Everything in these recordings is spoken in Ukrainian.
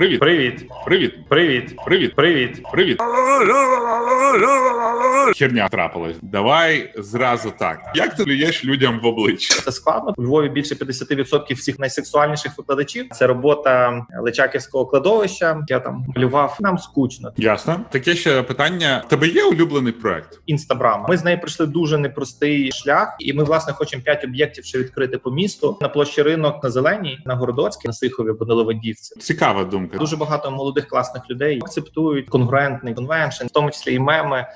Привіт. Привіт, Привіт. привіт, Привіт. привіт. Привіт. Херня трапилась. Давай зразу так. Як ти плюєш людям в обличчя? Це складно. У Львові більше 50% всіх найсексуальніших викладачів. Це робота Личаківського кладовища. Я там малював. Нам скучно. Ясно. Таке ще питання. Тебе є улюблений проект? Інстаграма. Ми з нею пройшли дуже непростий шлях, і ми власне хочемо п'ять об'єктів ще відкрити по місту на площі ринок на зеленій, на Городоцькій, на Сихові або на Левадівці. Цікава думка. Дуже багато молодих класних людей акцептують конгруентний конвеншн, в тому числі і меми.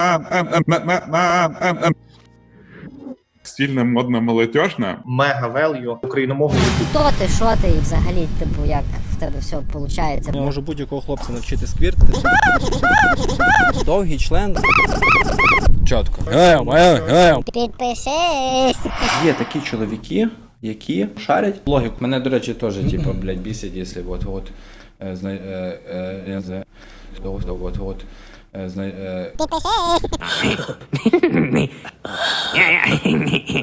Стільна, модна, молодежна. Мега велью україномовний Хто ти, що ти і взагалі, типу, як в тебе все виходить? Я можу будь-якого хлопця навчити сквіртити. Довгий член. Чітко. Підпишись! Є такі чоловіки, які шарять логіку. Мене, до речі, теж, типу, блядь, бісить, якщо от, от, ez nagy, ez rossz dolgot volt, ez nagy...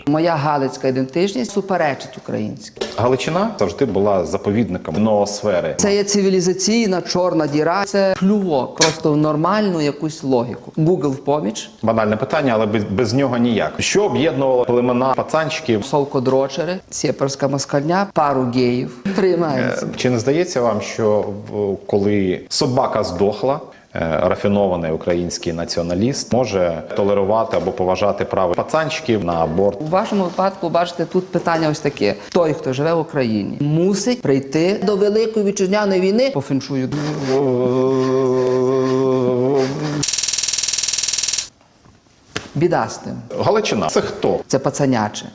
Моя галицька ідентичність суперечить українській. Галичина завжди була заповідником ноосфери. Це є цивілізаційна чорна діра. Це плювок просто в нормальну якусь логіку. Google в поміч, Банальне питання, але без, без нього ніяк. Що об'єднувало племена пацанчиків? совкодрочери, сєперська москальня, пару геїв. Приймається. Чи не здається вам, що в- коли собака здохла? Е, Рафінований український націоналіст може толерувати або поважати право пацанчиків на аборт. У вашому випадку, бачите, тут питання ось таке: той, хто живе в Україні, мусить прийти до Великої вітчизняної війни по феншую. Біда з тим. Галичина це хто? Це пацаняче.